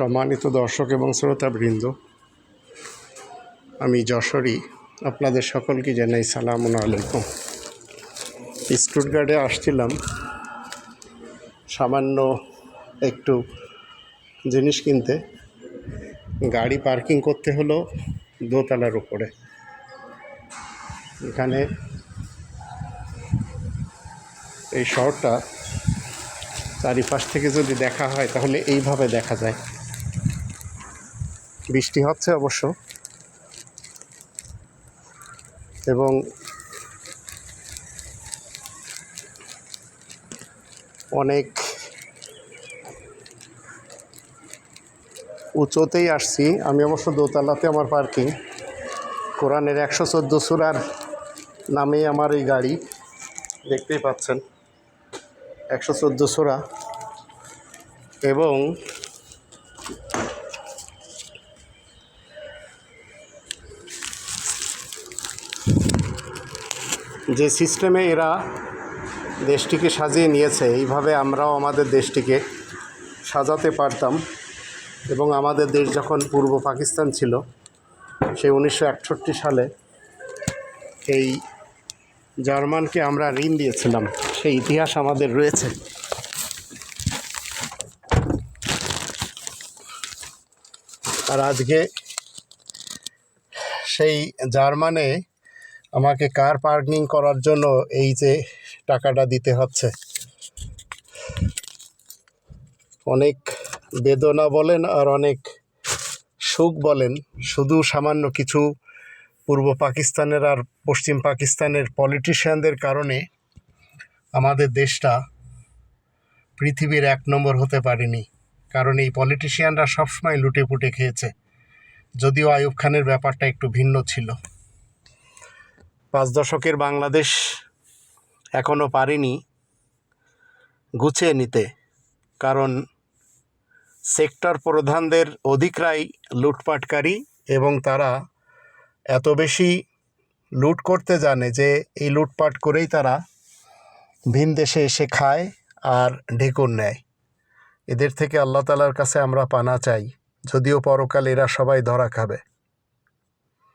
সম্মানিত দর্শক এবং শ্রোতাবৃন্দ, আমি যশোরী, আপনাদের সকলকে জানাই সালাম আলাইকুম। স্টুটগার্ডে আসছিলাম, সামান্য একটু জিনিস কিনতে। গাড়ি পার্কিং করতে হলো দোতলার উপরে। এখানে এই শহরটা চারিপাশ থেকে যদি দেখা হয়, তাহলে এইভাবে দেখা যায়। বৃষ্টি হচ্ছে অবশ্য। এবং অনেক উঁচুতেই আসছি। আমি অবশ্য দোতলাতে আমার পার্কিং। কোরআনের একশো চোদ্দ সুরার নামেই আমার এই গাড়ি। দেখতেই পাচ্ছেন। একশো চোদ্দ সোরা। এবং যে সিস্টেমে এরা দেশটিকে সাজিয়ে নিয়েছে, এইভাবে আমরাও আমাদের দেশটিকে সাজাতে পারতাম। এবং আমাদের দেশ যখন পূর্ব পাকিস্তান ছিল, সেই উনিশশো একষট্টি সালে এই জার্মানকে আমরা ঋণ দিয়েছিলাম। সেই ইতিহাস আমাদের রয়েছে। আর আজকে সেই জার্মানে আমাকে কার পার্কিং করার জন্য এই যে টাকাটা দিতে হচ্ছে? অনেক বেদনা বলেন আর অনেক সুখ বলেন। শুধু সামান্য কিছু পূর্ব পাকিস্তানের আর পশ্চিম পাকিস্তানের পলিটিশিয়ানদের কারণে আমাদের দেশটা পৃথিবীর এক নম্বর হতে পারেনি। কারণ এই পলিটিশিয়ানরা সবসময় লুটে পুটে খেয়েছে। যদিও আয়ুব খানের ব্যাপারটা একটু ভিন্ন ছিল। পাঁচ দশকের বাংলাদেশ এখনও পারেনি গুছিয়ে নিতে। কারণ সেক্টর প্রধানদের অধিকরাই লুটপাটকারী এবং তারা এত বেশি লুট করতে জানে যে এই লুটপাট করেই তারা ভিন দেশে এসে খায় আর ঢেকুর নেয়। এদের থেকে আল্লাহ তালার কাছে আমরা পানা চাই, যদিও পরকাল এরা সবাই ধরা খাবে।